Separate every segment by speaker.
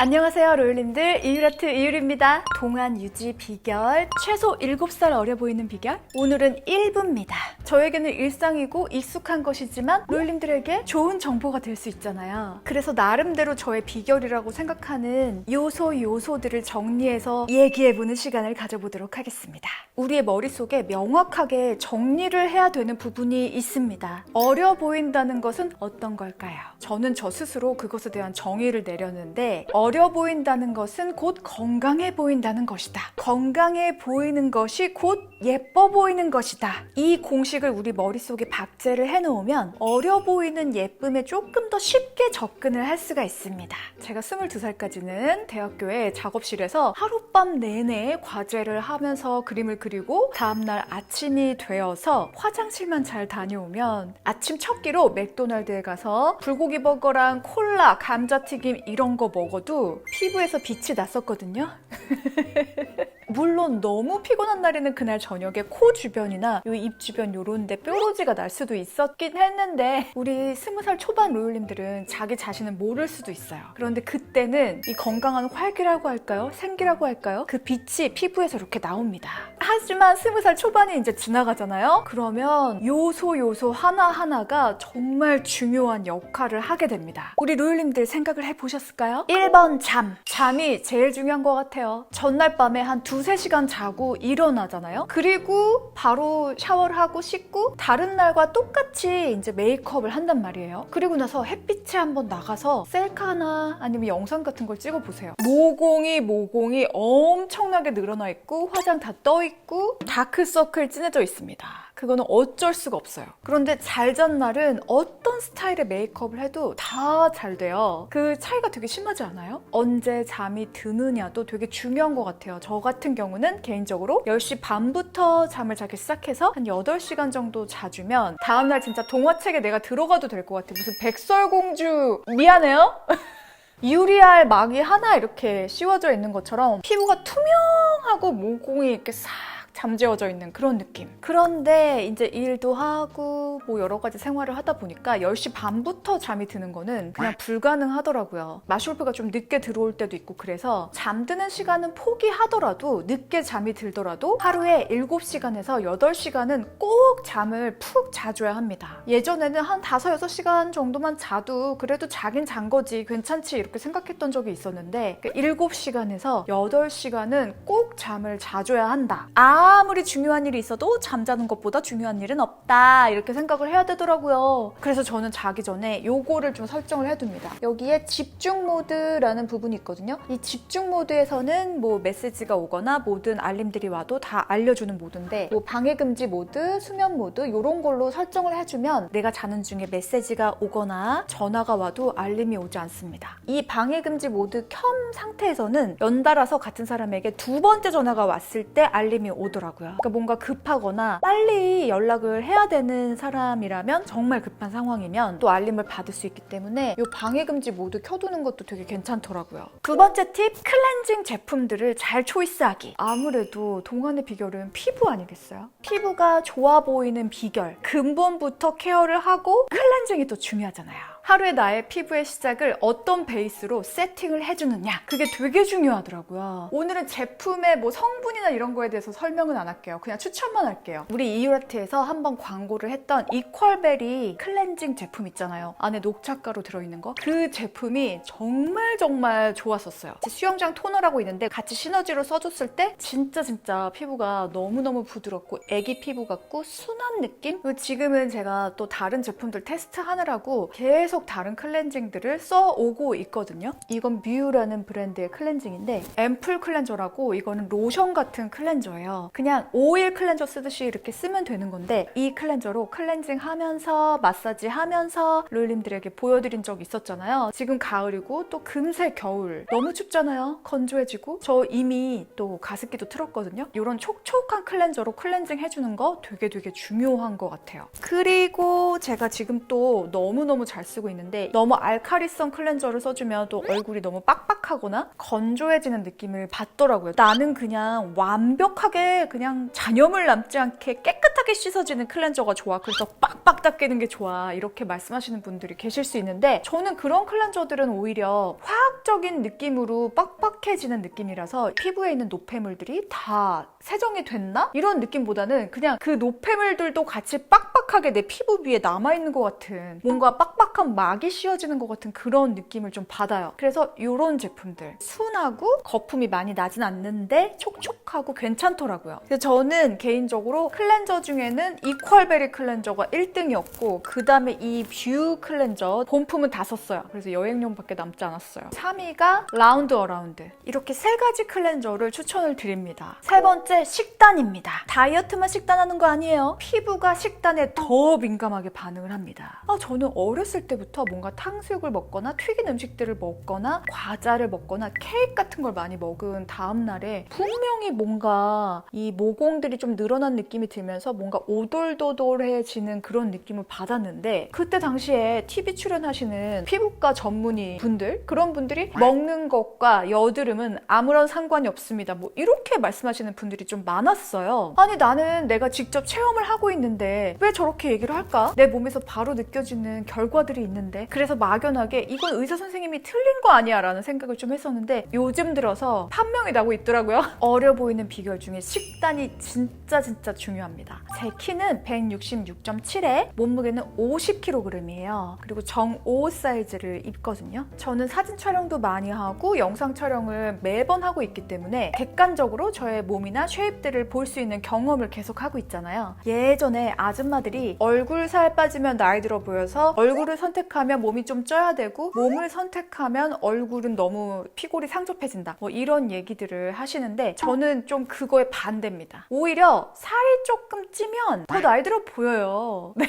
Speaker 1: 안녕하세요 로율님들. 이유라트 이유리입니다. 동안 유지 비결 최소 7살 어려 보이는 비결. 오늘은 1부입니다. 저에게는 일상이고 익숙한 것이지만 로율님들에게 좋은 정보가 될 수 있잖아요. 그래서 나름대로 저의 비결이라고 생각하는 요소 요소들을 정리해서 얘기해보는 시간을 가져보도록 하겠습니다. 우리의 머릿속에 명확하게 정리를 해야 되는 부분이 있습니다. 어려 보인다는 것은 어떤 걸까요? 저는 저 스스로 그것에 대한 정의를 내렸는데 어려 보인다는 것은 곧 건강해 보인다는 것이다. 건강해 보이는 것이 곧 예뻐 보이는 것이다. 이 공식을 우리 머릿속에 박제를 해놓으면 어려 보이는 예쁨에 조금 더 쉽게 접근을 할 수가 있습니다. 제가 22살까지는 대학교의 작업실에서 하룻밤 내내 과제를 하면서 그림을 그리고 다음날 아침이 되어서 화장실만 잘 다녀오면 아침 첫 끼로 맥도날드에 가서 불고기 버거랑 콜라, 감자튀김 이런 거 먹어도 피부에서 빛이 났었거든요. 물론 너무 피곤한 날에는 그날 저녁에 코 주변이나 요 입 주변 요런데 뾰루지가 날 수도 있었긴 했는데 우리 스무 살 초반 로율님들은 자기 자신은 모를 수도 있어요. 그런데 그때는 이 건강한 활기라고 할까요? 생기라고 할까요? 그 빛이 피부에서 이렇게 나옵니다. 하지만 스무 살 초반이 이제 지나가잖아요. 그러면 요소 요소 하나 하나가 정말 중요한 역할을 하게 됩니다. 우리 로율님들 생각을 해보셨을까요? 1번 잠. 잠이 제일 중요한 것 같아요. 전날 밤에 한두 세 시간 자고 일어나잖아요. 그리고 바로 샤워를 하고 씻고 다른 날과 똑같이 이제 메이크업을 한단 말이에요. 그리고 나서 햇빛에 한번 나가서 셀카나 아니면 영상 같은 걸 찍어 보세요. 모공이 모공이 엄청나게 늘어나 있고 화장 다 떠 있고 다크서클 진해져 있습니다. 그거는 어쩔 수가 없어요. 그런데 잘 잔 날은 어떤 스타일의 메이크업을 해도 다 잘 돼요. 그 차이가 되게 심하지 않아요? 언제 잠이 드느냐도 되게 중요한 것 같아요. 저 같은 경우는 개인적으로 10시 반부터 잠을 자기 시작해서 한 8시간 정도 자주면 다음날 진짜 동화책에 내가 들어가도 될 것 같아요. 무슨 백설공주 미안해요? 유리알 막이 하나 이렇게 씌워져 있는 것처럼 피부가 투명하고 모공이 이렇게 싹 잠재워져 있는 그런 느낌. 그런데 이제 일도 하고 뭐 여러 가지 생활을 하다 보니까 10시 반부터 잠이 드는 거는 그냥 불가능하더라고요. 마쇼프가 좀 늦게 들어올 때도 있고 그래서 잠드는 시간은 포기하더라도 늦게 잠이 들더라도 하루에 7시간에서 8시간은 꼭 잠을 푹 자줘야 합니다. 예전에는 한 5, 6시간 정도만 자도 그래도 자긴 잔 거지 괜찮지 이렇게 생각했던 적이 있었는데 7시간에서 8시간은 꼭 잠을 자줘야 한다. 아 무리 중요한 일이 있어도 잠자는 것보다 중요한 일은 없다. 이렇게 생각을 해야 되더라고요. 그래서 저는 자기 전에 요거를 좀 설정을 해둡니다. 여기에 집중 모드라는 부분이 있거든요. 이 집중 모드에서는 뭐 메시지가 오거나 모든 알림들이 와도 다 알려주는 모드인데 뭐 방해 금지 모드, 수면 모드 이런 걸로 설정을 해주면 내가 자는 중에 메시지가 오거나 전화가 와도 알림이 오지 않습니다. 이 방해 금지 모드 켬 상태에서는 연달아서 같은 사람에게 두 번째 전화가 왔을 때 알림이 오더라고요. 그러니까 뭔가 급하거나 빨리 연락을 해야 되는 사람이라면 정말 급한 상황이면 또 알림을 받을 수 있기 때문에 이 방해 금지 모드 켜두는 것도 되게 괜찮더라고요. 두 번째 팁 클렌징 제품들을 잘 초이스하기. 아무래도 동안의 비결은 피부 아니겠어요? 피부가 좋아 보이는 비결 근본부터 케어를 하고 클렌징이 또 중요하잖아요. 하루의 나의 피부의 시작을 어떤 베이스로 세팅을 해주느냐. 그게 되게 중요하더라고요. 오늘은 제품의 뭐 성분이나 이런 거에 대해서 설명은 안 할게요. 그냥 추천만 할게요. 우리 이유라트에서 한번 광고를 했던 이퀄베리 클렌징 제품 있잖아요. 안에 녹차가루 들어있는 거. 그 제품이 정말 정말 좋았었어요. 제 수영장 토너라고 있는데 같이 시너지로 써줬을 때 진짜 진짜 피부가 너무너무 부드럽고 애기 피부 같고 순한 느낌? 지금은 제가 또 다른 제품들 테스트하느라고 계속 다른 클렌징들을 써오고 있거든요. 이건 뮤라는 브랜드의 클렌징인데 앰플 클렌저라고 이거는 로션 같은 클렌저예요. 그냥 오일 클렌저 쓰듯이 이렇게 쓰면 되는 건데 이 클렌저로 클렌징 하면서 마사지 하면서 롤님들에게 보여드린 적 있었잖아요. 지금 가을이고 또 금세 겨울 너무 춥잖아요. 건조해지고 저 이미 또 가습기도 틀었거든요. 이런 촉촉한 클렌저로 클렌징 해주는 거 되게 되게 중요한 것 같아요. 그리고 제가 지금 또 너무너무 잘 쓰고 쓰고 있는데 너무 알카리성 클렌저를 써주면 또 얼굴이 너무 빡빡하거나 건조해지는 느낌을 받더라고요. 나는 그냥 완벽하게 그냥 잔여물 남지 않게 깨끗하게 씻어지는 클렌저가 좋아. 그래서 빡빡 닦이는 게 좋아. 이렇게 말씀하시는 분들이 계실 수 있는데 저는 그런 클렌저들은 오히려 화학적인 느낌으로 빡빡해지는 느낌이라서 피부에 있는 노폐물들이 다 세정이 됐나? 이런 느낌보다는 그냥 그 노폐물들도 같이 빡빡하게 내 피부 위에 남아있는 것 같은 뭔가 빡빡한 막이 씌워지는 것 같은 그런 느낌을 좀 받아요. 그래서 이런 제품들 순하고 거품이 많이 나진 않는데 촉촉하고 괜찮더라고요. 그래서 저는 개인적으로 클렌저 중에는 이퀄베리 클렌저가 1등이었고 그 다음에 이 뷰 클렌저 본품은 다 썼어요. 그래서 여행용밖에 남지 않았어요. 3위가 라운드 어라운드 이렇게 세 가지 클렌저를 추천을 드립니다. 세 번째 식단입니다. 다이어트만 식단하는 거 아니에요. 피부가 식단에 더 민감하게 반응을 합니다. 아, 저는 어렸을 때 부터 뭔가 탕수육을 먹거나 튀긴 음식들을 먹거나 과자를 먹거나 케이크 같은 걸 많이 먹은 다음 날에 분명히 뭔가 이 모공들이 좀 늘어난 느낌이 들면서 뭔가 오돌도돌해지는 그런 느낌을 받았는데 그때 당시에 TV 출연하시는 피부과 전문의 분들 그런 분들이 먹는 것과 여드름은 아무런 상관이 없습니다. 뭐 이렇게 말씀하시는 분들이 좀 많았어요. 아니 나는 내가 직접 체험을 하고 있는데 왜 저렇게 얘기를 할까? 내 몸에서 바로 느껴지는 결과들이 있는데 그래서 막연하게 이건 의사 선생님이 틀린 거 아니야 라는 생각을 좀 했었는데 요즘 들어서 판명이 나고 있더라고요. 어려 보이는 비결 중에 식단이 진짜 진짜 중요합니다. 제 키는 166.7에 몸무게는 50kg이에요. 그리고 정5 사이즈를 입거든요. 저는 사진 촬영도 많이 하고 영상 촬영을 매번 하고 있기 때문에 객관적으로 저의 몸이나 쉐입들을 볼 수 있는 경험을 계속 하고 있잖아요. 예전에 아줌마들이 얼굴 살 빠지면 나이 들어 보여서 얼굴을 선택 하면 몸이 좀 쪄야 되고 몸을 선택하면 얼굴은 너무 피골이 상접해진다. 뭐 이런 얘기들을 하시는데 저는 좀 그거에 반대입니다. 오히려 살이 조금 찌면 더 나이 들어 보여요. 네.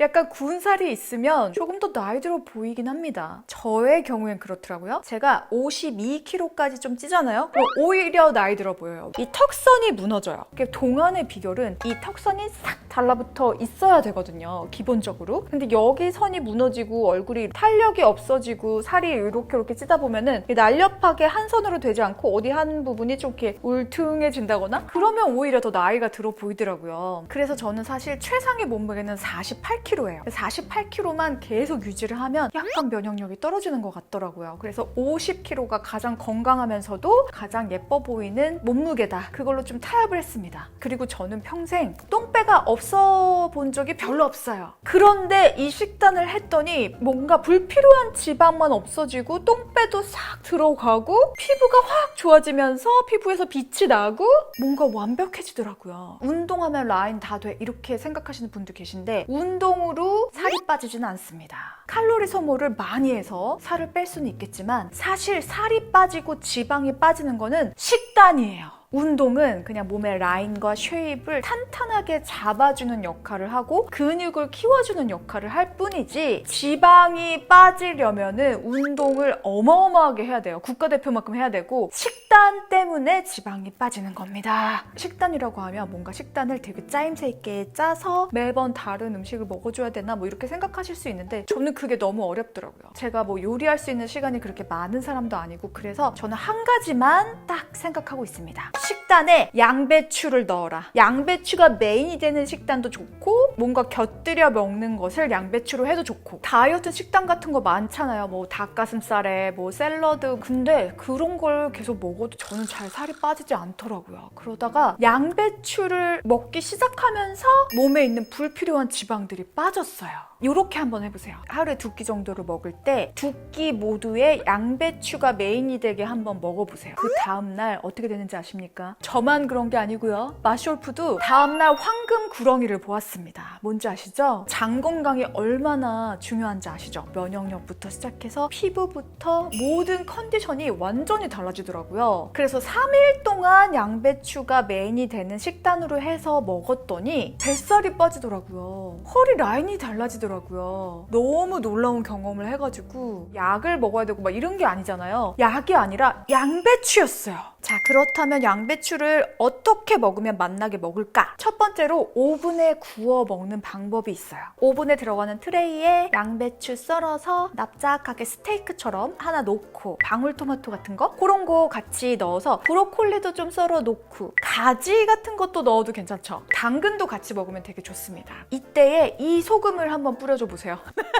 Speaker 1: 약간 구운 살이 있으면 조금 더 나이 들어 보이긴 합니다. 저의 경우엔 그렇더라고요. 제가 52kg까지 좀 찌잖아요. 그럼 오히려 나이 들어 보여요. 이 턱선이 무너져요. 동안의 비결은 이 턱선이 싹 달라붙어 있어야 되거든요. 기본적으로. 근데 여기 선이 무너지고 얼굴이 탄력이 없어지고 살이 이렇게 이렇게 찌다 보면은 이 날렵하게 한 선으로 되지 않고 어디 한 부분이 좀 이렇게 울퉁해진다거나 그러면 오히려 더 나이가 들어 보이더라고요. 그래서 저는 사실 최상의 몸무게는 48kg예요. 48kg만 계속 유지를 하면 약간 면역력이 떨어지는 것 같더라고요. 그래서 50kg가 가장 건강하면서도 가장 예뻐 보이는 몸무게다. 그걸로 좀 타협을 했습니다. 그리고 저는 평생 똥배가 없어 본 적이 별로 없어요. 그런데 이 식단을 했더니 뭔가 불필요한 지방만 없어지고 똥배도 싹 들어가고 피부가 확 좋아지면서 피부에서 빛이 나고 뭔가 완벽해지더라고요. 운동하면 라인 다 돼. 이렇게 생각하시는 분들 계신데 운동으로 살이 빠지지는 않습니다. 칼로리 소모를 많이 해서 살을 뺄 수는 있겠지만 사실 살이 빠지고 지방이 빠지는 거는 식단이에요. 운동은 그냥 몸의 라인과 쉐입을 탄탄하게 잡아주는 역할을 하고 근육을 키워주는 역할을 할 뿐이지 지방이 빠지려면은 운동을 어마어마하게 해야 돼요. 국가대표만큼 해야 되고 식단 때문에 지방이 빠지는 겁니다. 식단이라고 하면 뭔가 식단을 되게 짜임새 있게 짜서 매번 다른 음식을 먹어줘야 되나 뭐 이렇게 생각하실 수 있는데 저는 그게 너무 어렵더라고요. 제가 뭐 요리할 수 있는 시간이 그렇게 많은 사람도 아니고 그래서 저는 한 가지만 딱 생각하고 있습니다. 식 단에 양배추를 넣어라. 양배추가 메인이 되는 식단도 좋고 뭔가 곁들여 먹는 것을 양배추로 해도 좋고 다이어트 식단 같은 거 많잖아요. 뭐 닭가슴살에 뭐 샐러드 근데 그런 걸 계속 먹어도 저는 잘 살이 빠지지 않더라고요. 그러다가 양배추를 먹기 시작하면서 몸에 있는 불필요한 지방들이 빠졌어요. 이렇게 한번 해보세요. 하루에 두 끼 정도를 먹을 때 두 끼 모두에 양배추가 메인이 되게 한번 먹어보세요. 그 다음날 어떻게 되는지 아십니까? 저만 그런 게 아니고요. 마쇼프도 다음날 황금 구렁이를 보았습니다. 뭔지 아시죠? 장 건강이 얼마나 중요한지 아시죠? 면역력부터 시작해서 피부부터 모든 컨디션이 완전히 달라지더라고요. 그래서 3일 동안 양배추가 메인이 되는 식단으로 해서 먹었더니 뱃살이 빠지더라고요. 허리 라인이 달라지더라고요. 너무 놀라운 경험을 해가지고 약을 먹어야 되고 막 이런 게 아니잖아요. 약이 아니라 양배추였어요. 자, 그렇다면 양배추를 어떻게 먹으면 맛나게 먹을까? 첫 번째로 오븐에 구워 먹는 방법이 있어요. 오븐에 들어가는 트레이에 양배추 썰어서 납작하게 스테이크처럼 하나 놓고 방울토마토 같은 거 그런 거 같이 넣어서 브로콜리도 좀 썰어 놓고 가지 같은 것도 넣어도 괜찮죠. 당근도 같이 먹으면 되게 좋습니다. 이때에 이 소금을 한번 뿌려줘 보세요.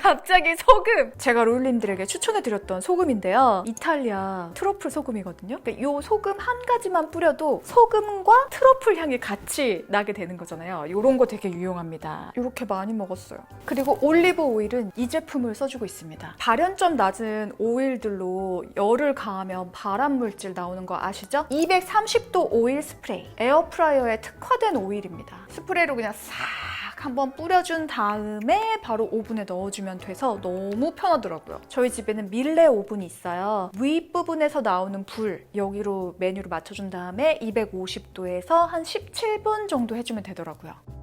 Speaker 1: 갑자기 소금! 제가 롤님들에게 추천해드렸던 소금인데요. 이탈리아 트러플 소금이거든요. 이 소금 한 가지만 뿌려도 소금과 트러플 향이 같이 나게 되는 거잖아요. 이런 거 되게 유용합니다. 이렇게 많이 먹었어요. 그리고 올리브 오일은 이 제품을 써주고 있습니다. 발연점 낮은 오일들로 열을 가하면 발암 물질 나오는 거 아시죠? 230도 오일 스프레이. 에어프라이어에 특화된 오일입니다. 스프레이로 그냥 싹 한번 뿌려준 다음에 바로 오븐에 넣어주면 돼서 너무 편하더라고요. 저희 집에는 밀레 오븐이 있어요. 윗부분에서 나오는 불 여기로 메뉴를 맞춰준 다음에 250도에서 한 17분 정도 해주면 되더라고요.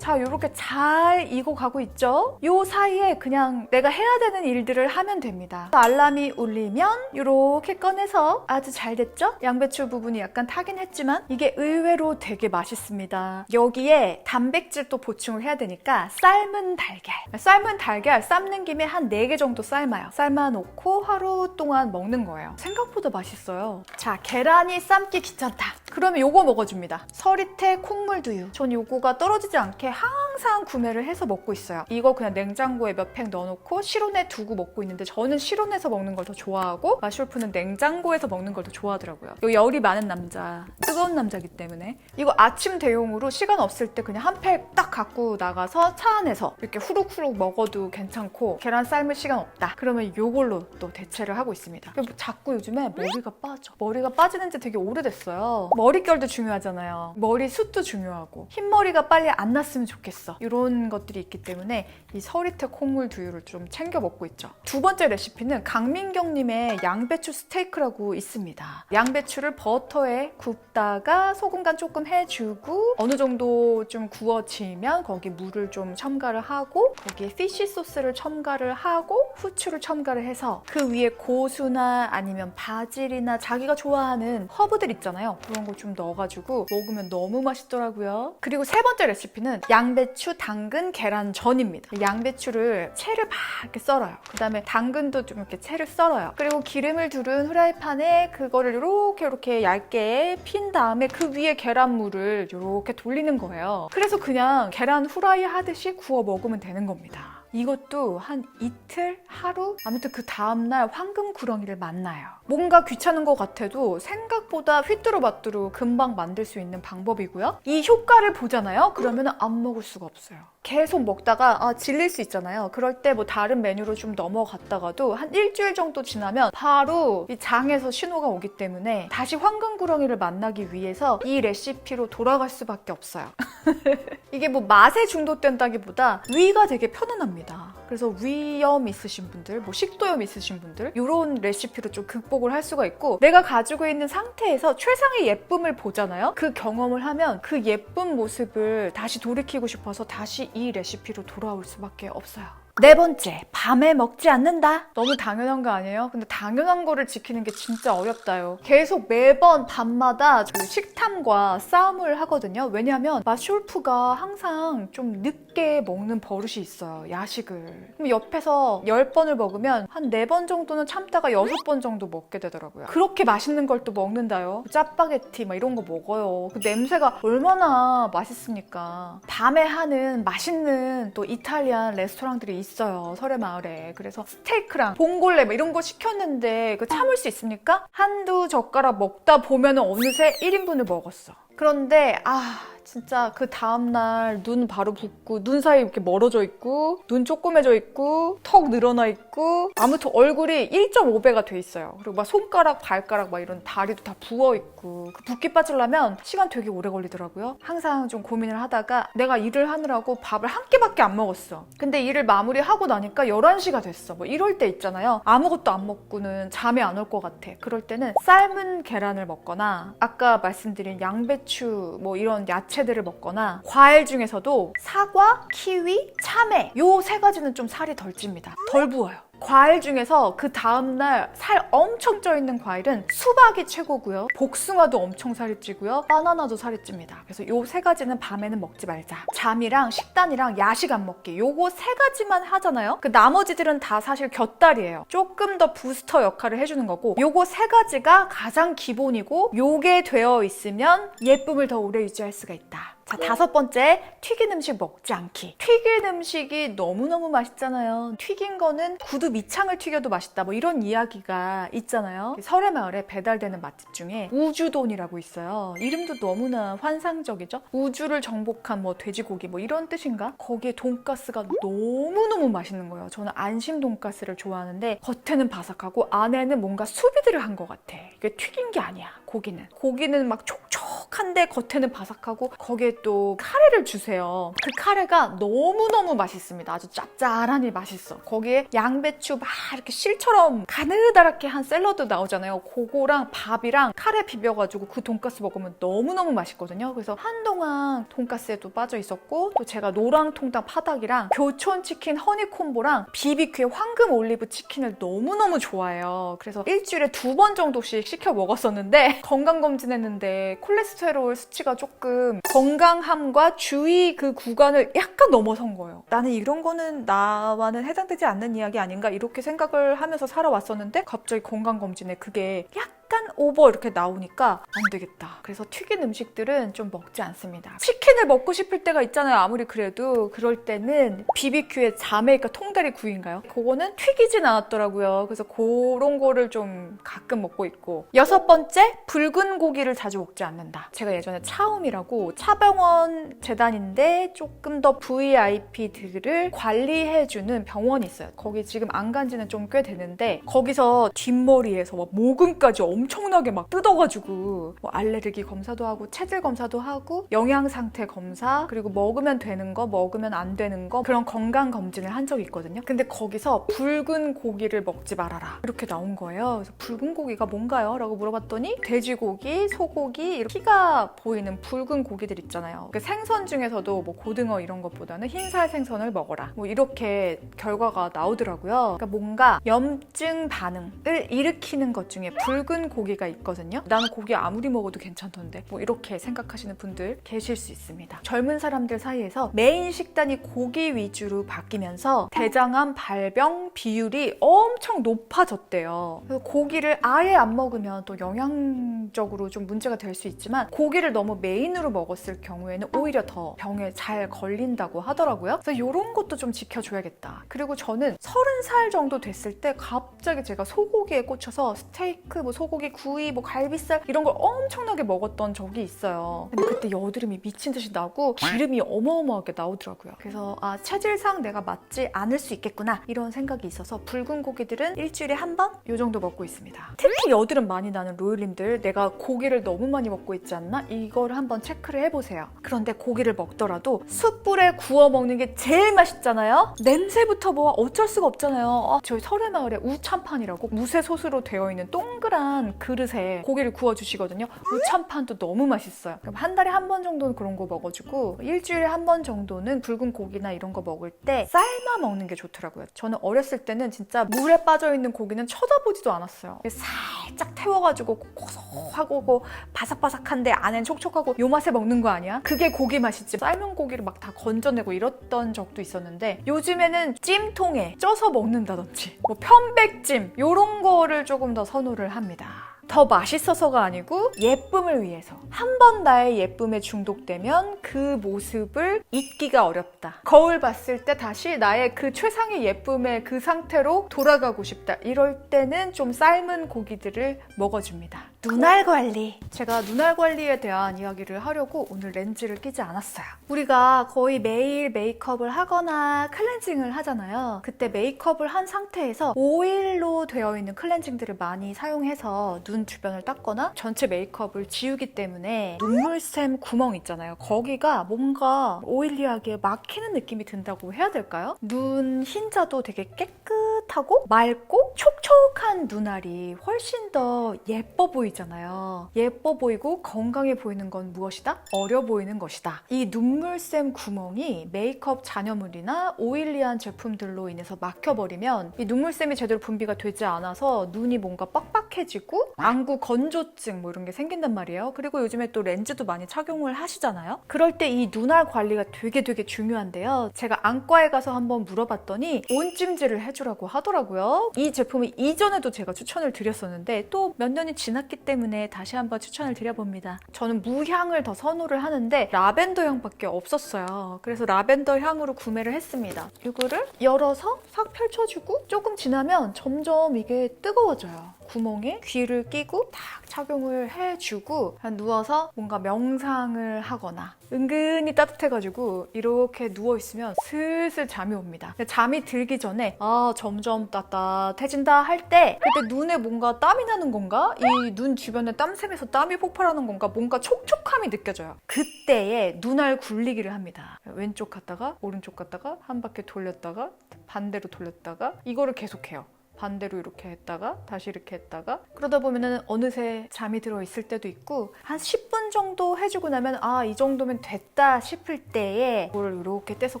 Speaker 1: 자, 이렇게 잘 익어가고 있죠? 요 사이에 그냥 내가 해야 되는 일들을 하면 됩니다. 알람이 울리면 이렇게 꺼내서 아주 잘 됐죠? 양배추 부분이 약간 타긴 했지만 이게 의외로 되게 맛있습니다. 여기에 단백질 또 보충을 해야 되니까 삶은 달걀. 삶은 달걀 삶는 김에 한 4개 정도 삶아요. 삶아놓고 하루 동안 먹는 거예요. 생각보다 맛있어요. 자, 계란이 삶기 귀찮다. 그러면 요거 먹어줍니다. 서리태 콩물두유. 전 요거가 떨어지지 않게 항상 구매를 해서 먹고 있어요. 이거 그냥 냉장고에 몇 팩 넣어놓고 실온에 두고 먹고 있는데 저는 실온에서 먹는 걸 더 좋아하고 마쇼프는 냉장고에서 먹는 걸 더 좋아하더라고요. 이 열이 많은 남자, 뜨거운 남자기 때문에 이거 아침 대용으로 시간 없을 때 그냥 한 팩 딱 갖고 나가서 차 안에서 이렇게 후룩후룩 먹어도 괜찮고 계란 삶을 시간 없다. 그러면 요걸로 또 대체를 하고 있습니다. 자꾸 요즘에 머리가 빠져. 머리가 빠지는 지 되게 오래됐어요. 머릿결도 중요하잖아요. 머리 숱도 중요하고 흰머리가 빨리 안 났 으면 좋겠어. 이런 것들이 있기 때문에 이 서리태 콩물 두유를 좀 챙겨 먹고 있죠. 두 번째 레시피는 강민경님의 양배추 스테이크라고 있습니다. 양배추를 버터에 굽다가 소금 간 조금 해주고 어느 정도 좀 구워지면 거기 물을 좀 첨가를 하고 거기에 피쉬 소스를 첨가를 하고 후추를 첨가를 해서 그 위에 고수나 아니면 바질이나 자기가 좋아하는 허브들 있잖아요. 그런 거 좀 넣어가지고 먹으면 너무 맛있더라고요. 그리고 세 번째 레시피는 양배추, 당근, 계란 전입니다. 양배추를 채를 막 이렇게 썰어요. 그 다음에 당근도 좀 이렇게 채를 썰어요. 그리고 기름을 두른 후라이팬에 그거를 이렇게 이렇게 얇게 핀 다음에 그 위에 계란물을 이렇게 돌리는 거예요. 그래서 그냥 계란 후라이 하듯이 구워 먹으면 되는 겁니다. 이것도 한 이틀, 하루? 아무튼 그 다음날 황금 구렁이를 만나요. 뭔가 귀찮은 것 같아도 생각보다 휘뚜루마뚜루 금방 만들 수 있는 방법이고요. 이 효과를 보잖아요? 그러면 안 먹을 수가 없어요. 계속 먹다가 아, 질릴 수 있잖아요. 그럴 때 뭐 다른 메뉴로 좀 넘어갔다가도 한 일주일 정도 지나면 바로 이 장에서 신호가 오기 때문에 다시 황금 구렁이를 만나기 위해서 이 레시피로 돌아갈 수밖에 없어요. 이게 뭐 맛에 중독된다기보다 위가 되게 편안합니다. 그래서 위염 있으신 분들, 뭐 식도염 있으신 분들 이런 레시피로 좀 극복을 할 수가 있고 내가 가지고 있는 상태에서 최상의 예쁨을 보잖아요. 그 경험을 하면 그 예쁜 모습을 다시 돌이키고 싶어서 다시 이 레시피로 돌아올 수밖에 없어요. 네 번째, 밤에 먹지 않는다. 너무 당연한 거 아니에요? 근데 당연한 거를 지키는 게 진짜 어렵다요. 계속 매번 밤마다 그 식탐과 싸움을 하거든요. 왜냐하면 마쇼프가 항상 좀 늦게 먹는 버릇이 있어요. 야식을. 그럼 옆에서 10번을 먹으면 한 4번 정도는 참다가 6번 정도 먹게 되더라고요. 그렇게 맛있는 걸 또 먹는다요. 짜파게티 막 이런 거 먹어요. 그 냄새가 얼마나 맛있습니까? 밤에 하는 맛있는 또 이탈리안 레스토랑들이 있어요. 설의 마을에. 그래서 스테이크랑 봉골레 막 이런 거 시켰는데 그 참을 수 있습니까? 한두 젓가락 먹다 보면 어느새 1인분을 먹었어. 그런데 아 진짜 그 다음날 눈 바로 붓고 눈 사이 이렇게 멀어져 있고 눈 쪼꼬매져 있고 턱 늘어나 있고 아무튼 얼굴이 1.5배가 돼 있어요. 그리고 막 손가락, 발가락 막 이런 다리도 다 부어 있고 그 붓기 빠지려면 시간 되게 오래 걸리더라고요. 항상 좀 고민을 하다가 내가 일을 하느라고 밥을 한 끼밖에 안 먹었어. 근데 일을 마무리하고 나니까 11시가 됐어. 뭐 이럴 때 있잖아요. 아무것도 안 먹고는 잠이 안 올 것 같아. 그럴 때는 삶은 계란을 먹거나 아까 말씀드린 양배추 뭐 이런 야채 들을 먹거나 과일 중에서도 사과, 키위, 참외 요 세 가지는 좀 살이 덜 찝니다. 덜 부어요. 과일 중에서 그 다음날 살 엄청 쪄 있는 과일은 수박이 최고고요. 복숭아도 엄청 살이 찌고요. 바나나도 살이 찝니다. 그래서 요 세 가지는 밤에는 먹지 말자. 잠이랑 식단이랑 야식 안 먹기. 요거 세 가지만 하잖아요. 그 나머지들은 다 사실 곁다리예요. 조금 더 부스터 역할을 해주는 거고 요거 세 가지가 가장 기본이고 요게 되어 있으면 예쁨을 더 오래 유지할 수가 있다. 자, 다섯 번째, 튀긴 음식 먹지 않기. 튀긴 음식이 너무너무 맛있잖아요. 튀긴 거는 구두 밑창을 튀겨도 맛있다. 뭐 이런 이야기가 있잖아요. 설해마을에 배달되는 맛집 중에 우주돈이라고 있어요. 이름도 너무나 환상적이죠? 우주를 정복한 뭐 돼지고기 뭐 이런 뜻인가? 거기에 돈가스가 너무너무 맛있는 거예요. 저는 안심 돈가스를 좋아하는데 겉에는 바삭하고 안에는 뭔가 수비드를 한것 같아. 이게 튀긴 게 아니야. 고기는. 고기는 막 촉촉한데 겉에는 바삭하고 거기에 또 카레를 주세요. 그 카레가 너무너무 맛있습니다. 아주 짭짤하니 맛있어. 거기에 양배추 막 이렇게 실처럼 가느다랗게 한 샐러드 나오잖아요. 그거랑 밥이랑 카레 비벼가지고 그 돈가스 먹으면 너무너무 맛있거든요. 그래서 한동안 돈가스에도 빠져 있었고 또 제가 노랑통닭 파닭이랑 교촌치킨 허니콤보랑 비비큐의 황금 올리브 치킨을 너무너무 좋아해요. 그래서 일주일에 두 번 정도씩 시켜 먹었었는데 건강검진했는데 콜레스테롤 수치가 조금 건강함과 주의 그 구간을 약간 넘어선 거예요. 나는 이런 거는 나와는 해당되지 않는 이야기 아닌가 이렇게 생각을 하면서 살아왔었는데 갑자기 건강검진에 그게 약간 오버 이렇게 나오니까 안 되겠다. 그래서 튀긴 음식들은 좀 먹지 않습니다. 치킨을 먹고 싶을 때가 있잖아요. 아무리 그래도 그럴 때는 BBQ의 자메이카 통다리 구이인가요? 그거는 튀기진 않았더라고요. 그래서 그런 거를 좀 가끔 먹고 있고 여섯 번째 붉은 고기를 자주 먹지 않는다. 제가 예전에 차움이라고 차병원 재단인데 조금 더 VIP들을 관리해주는 병원이 있어요. 거기 지금 안 간 지는 좀 꽤 되는데 거기서 뒷머리에서 막 모근까지 엄청 나게 막 뜯어가지고 뭐 알레르기 검사도 하고 체질 검사도 하고 영양 상태 검사 그리고 먹으면 되는 거 먹으면 안 되는 거 그런 건강 검진을 한 적이 있거든요. 근데 거기서 붉은 고기를 먹지 말아라 이렇게 나온 거예요. 그래서 붉은 고기가 뭔가요? 라고 물어봤더니 돼지고기, 소고기 이렇게 피가 보이는 붉은 고기들 있잖아요. 그 생선 중에서도 뭐 고등어 이런 것보다는 흰살 생선을 먹어라. 뭐 이렇게 결과가 나오더라고요. 그러니까 뭔가 염증 반응을 일으키는 것 중에 붉은 고기가 있거든요. 나는 고기 아무리 먹어도 괜찮던데 뭐 이렇게 생각하시는 분들 계실 수 있습니다. 젊은 사람들 사이에서 메인 식단이 고기 위주로 바뀌면서 대장암 발병 비율이 엄청 높아졌대요. 그래서 고기를 아예 안 먹으면 또 영양적으로 좀 문제가 될 수 있지만 고기를 너무 메인으로 먹었을 경우에는 오히려 더 병에 잘 걸린다고 하더라고요. 그래서 이런 것도 좀 지켜줘야겠다. 그리고 저는 서른 살 정도 됐을 때 갑자기 제가 소고기에 꽂혀서 스테이크, 뭐 소고기 구이, 뭐 갈비살 이런 걸 엄청나게 먹었던 적이 있어요. 근데 그때 여드름이 미친 듯이 나고 기름이 어마어마하게 나오더라고요. 그래서 아 체질상 내가 맞지 않을 수 있겠구나 이런 생각이 있어서 붉은 고기들은 일주일에 한번요 정도 먹고 있습니다. 특히 여드름 많이 나는 로열님들 내가 고기를 너무 많이 먹고 있지 않나 이걸 한번 체크를 해보세요. 그런데 고기를 먹더라도 숯불에 구워 먹는 게 제일 맛있잖아요. 냄새부터 뭐 어쩔 수가 없잖아요. 아, 저희 설해마을에 우참판이라고 무쇠솥으로 되어 있는 동그란 그릇에 고기를 구워 주시거든요. 우참판도 너무 맛있어요. 그럼 한 달에 한 번 정도는 그런 거 먹어주고 일주일에 한 번 정도는 붉은 고기나 이런 거 먹을 때 삶아 먹는 게 좋더라고요. 저는 어렸을 때는 진짜 물에 빠져 있는 고기는 쳐다보지도 않았어요. 살짝 태워가지고 고소하고 고 바삭바삭한데 안엔 촉촉하고 요 맛에 먹는 거 아니야? 그게 고기 맛이지. 삶은 고기를 막 다 건져내고 이랬던 적도 있었는데 요즘에는 찜통에 쪄서 먹는다든지 뭐 편백찜 요런 거를 조금 더 선호를 합니다. 더 맛있어서가 아니고 예쁨을 위해서 한 번 나의 예쁨에 중독되면 그 모습을 잊기가 어렵다. 거울 봤을 때 다시 나의 그 최상의 예쁨의 그 상태로 돌아가고 싶다. 이럴 때는 좀 삶은 고기들을 먹어줍니다. 눈알 관리. 제가 눈알 관리에 대한 이야기를 하려고 오늘 렌즈를 끼지 않았어요. 우리가 거의 매일 메이크업을 하거나 클렌징을 하잖아요. 그때 메이크업을 한 상태에서 오일로 되어 있는 클렌징들을 많이 사용해서 눈 주변을 닦거나 전체 메이크업을 지우기 때문에 눈물샘 구멍 있잖아요. 거기가 뭔가 오일리하게 막히는 느낌이 든다고 해야 될까요? 눈 흰자도 되게 깨끗하고 맑고 촉촉 촉촉한 눈알이 훨씬 더 예뻐 보이잖아요. 예뻐 보이고 건강해 보이는 건 무엇이다? 어려 보이는 것이다. 이 눈물샘 구멍이 메이크업 잔여물이나 오일리한 제품들로 인해서 막혀버리면 이 눈물샘이 제대로 분비가 되지 않아서 눈이 뭔가 빡빡해지고 안구 건조증 뭐 이런 게 생긴단 말이에요. 그리고 요즘에 또 렌즈도 많이 착용을 하시잖아요. 그럴 때 이 눈알 관리가 되게 되게 중요한데요. 제가 안과에 가서 한번 물어봤더니 온찜질을 해주라고 하더라고요. 이 제품은 이전에도 제가 추천을 드렸었는데 또 몇 년이 지났기 때문에 다시 한번 추천을 드려봅니다. 저는 무향을 더 선호를 하는데 라벤더 향밖에 없었어요. 그래서 라벤더 향으로 구매를 했습니다. 이거를 열어서 싹 펼쳐주고 조금 지나면 점점 이게 뜨거워져요. 구멍에 귀를 끼고 탁 착용을 해주고 누워서 뭔가 명상을 하거나 은근히 따뜻해가지고 이렇게 누워있으면 슬슬 잠이 옵니다. 잠이 들기 전에 아 점점 따뜻해진다 할 때 그때 눈에 뭔가 땀이 나는 건가? 이 눈 주변에 땀샘에서 땀이 폭발하는 건가? 뭔가 촉촉함이 느껴져요. 그때에 눈알 굴리기를 합니다. 왼쪽 갔다가 오른쪽 갔다가 한 바퀴 돌렸다가 반대로 돌렸다가 이거를 계속해요. 반대로 이렇게 했다가 다시 이렇게 했다가. 그러다 보면은 어느새 잠이 들어 있을 때도 있고 한 10분 정도 해주고 나면 아 이 정도면 됐다 싶을 때에 이거를 이렇게 떼서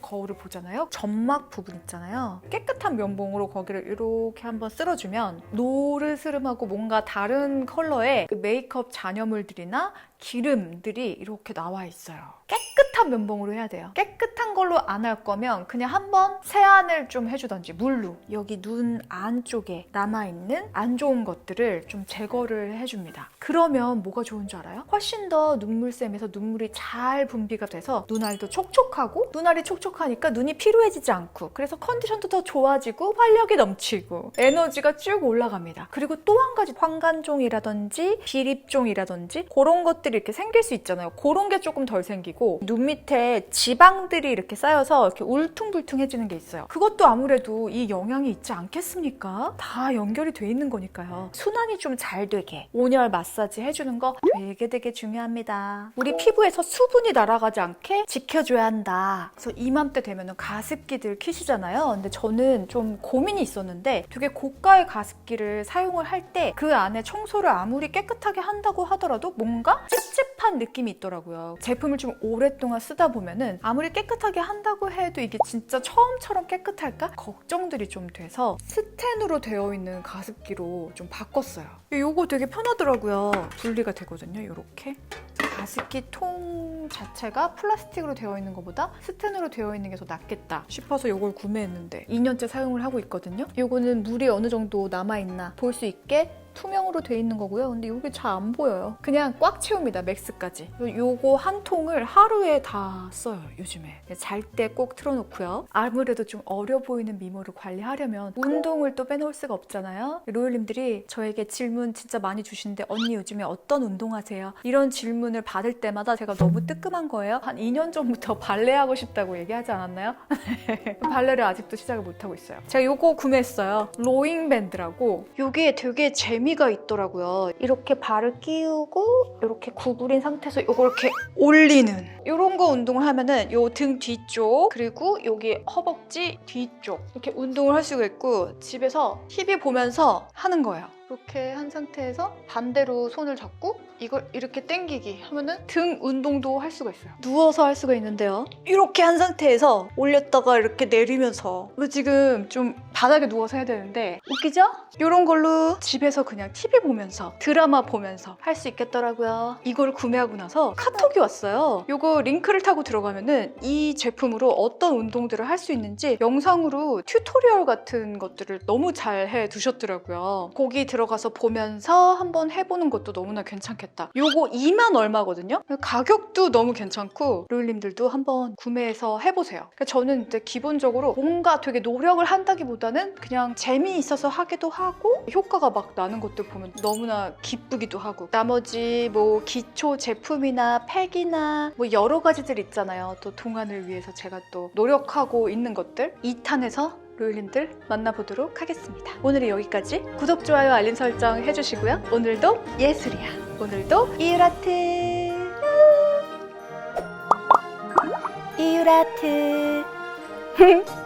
Speaker 1: 거울을 보잖아요? 점막 부분 있잖아요. 깨끗한 면봉으로 거기를 이렇게 한번 쓸어주면 노르스름하고 뭔가 다른 컬러의 그 메이크업 잔여물들이나 기름들이 이렇게 나와 있어요. 깨끗한 면봉으로 해야 돼요. 깨끗한 걸로 안 할 거면 그냥 한번 세안을 좀 해주던지 물로 여기 눈 안쪽에 남아있는 안 좋은 것들을 좀 제거를 해줍니다. 그러면 뭐가 좋은 줄 알아요? 훨씬 더 눈물샘에서 눈물이 잘 분비가 돼서 눈알도 촉촉하고 눈알이 촉촉하니까 눈이 피로해지지 않고 그래서 컨디션도 더 좋아지고 활력이 넘치고 에너지가 쭉 올라갑니다. 그리고 또 한 가지 황간종이라든지 비립종이라든지 그런 것들이 이렇게 생길 수 있잖아요. 그런 게 조금 덜 생기고 눈 밑에 지방들이 이렇게 쌓여서 이렇게 울퉁불퉁해지는 게 있어요. 그것도 아무래도 이 영향이 있지 않겠습니까? 다 연결이 돼 있는 거니까요. 순환이 좀 잘 되게 온열 마사지 해주는 거 되게 되게 중요합니다. 우리 피부에서 수분이 날아가지 않게 지켜줘야 한다. 그래서 이맘때 되면은 가습기들 키시잖아요. 근데 저는 좀 고민이 있었는데 되게 고가의 가습기를 사용을 할 때 그 안에 청소를 아무리 깨끗하게 한다고 하더라도 뭔가 찝찝한 느낌이 있더라고요. 제품을 좀 오랫동안 쓰다 보면은 아무리 깨끗하게 한다고 해도 이게 진짜 처음처럼 깨끗할까? 걱정들이 좀 돼서 스텐으로 되어 있는 가습기로 좀 바꿨어요. 요거 되게 편하더라고요. 분리가 되거든요. 이렇게. 가습기 통 자체가 플라스틱으로 되어 있는 것보다 스텐으로 되어 있는 게 더 낫겠다 싶어서 이걸 구매했는데 2년째 사용을 하고 있거든요. 요거는 물이 어느 정도 남아있나 볼 수 있게 투명으로 돼 있는 거고요. 근데 이게 잘 안 보여요. 그냥 꽉 채웁니다. 맥스까지. 요거 한 통을 하루에 다 써요. 요즘에. 잘 때 꼭 틀어놓고요. 아무래도 좀 어려 보이는 미모를 관리하려면 운동을 또 빼놓을 수가 없잖아요. 로열님들이 저에게 질문 진짜 많이 주시는데 언니 요즘에 어떤 운동하세요? 이런 질문을 받을 때마다 제가 너무 뜨끔한 거예요. 한 2년 전부터 발레하고 싶다고 얘기하지 않았나요? 발레를 아직도 시작을 못하고 있어요. 제가 요거 구매했어요. 로잉 밴드라고. 요게 되게 재미 가 있더라고요. 이렇게 발을 끼우고 이렇게 구부린 상태에서 요걸 이렇게 올리는 요런 거 운동을 하면은 요 등 뒤쪽 그리고 여기 허벅지 뒤쪽 이렇게 운동을 할 수가 있고 집에서 TV 보면서 하는 거예요. 이렇게 한 상태에서 반대로 손을 잡고 이걸 이렇게 당기기 하면은 등 운동도 할 수가 있어요. 누워서 할 수가 있는데요. 이렇게 한 상태에서 올렸다가 이렇게 내리면서 이거 지금 좀 바닥에 누워서 해야 되는데 웃기죠? 이런 걸로 집에서 그냥 TV 보면서 드라마 보면서 할 수 있겠더라고요. 이걸 구매하고 나서 카톡이 왔어요. 이거 링크를 타고 들어가면은 이 제품으로 어떤 운동들을 할 수 있는지 영상으로 튜토리얼 같은 것들을 너무 잘 해 두셨더라고요. 거기 들어가서 보면서 한번 해보는 것도 너무나 괜찮겠다. 요거 2만 얼마거든요. 가격도 너무 괜찮고 로일님들도 한번 구매해서 해보세요. 그러니까 저는 이제 기본적으로 뭔가 되게 노력을 한다기보다는 그냥 재미있어서 하기도 하고 효과가 막 나는 것들 보면 너무나 기쁘기도 하고 나머지 뭐 기초 제품이나 팩이나 뭐 여러 가지들 있잖아요. 또 동안을 위해서 제가 또 노력하고 있는 것들 2탄에서 로일님들 만나보도록 하겠습니다. 오늘은 여기까지 구독, 좋아요, 알림 설정 해주시고요. 오늘도 예술이야. 오늘도 이유라트. 이유라트.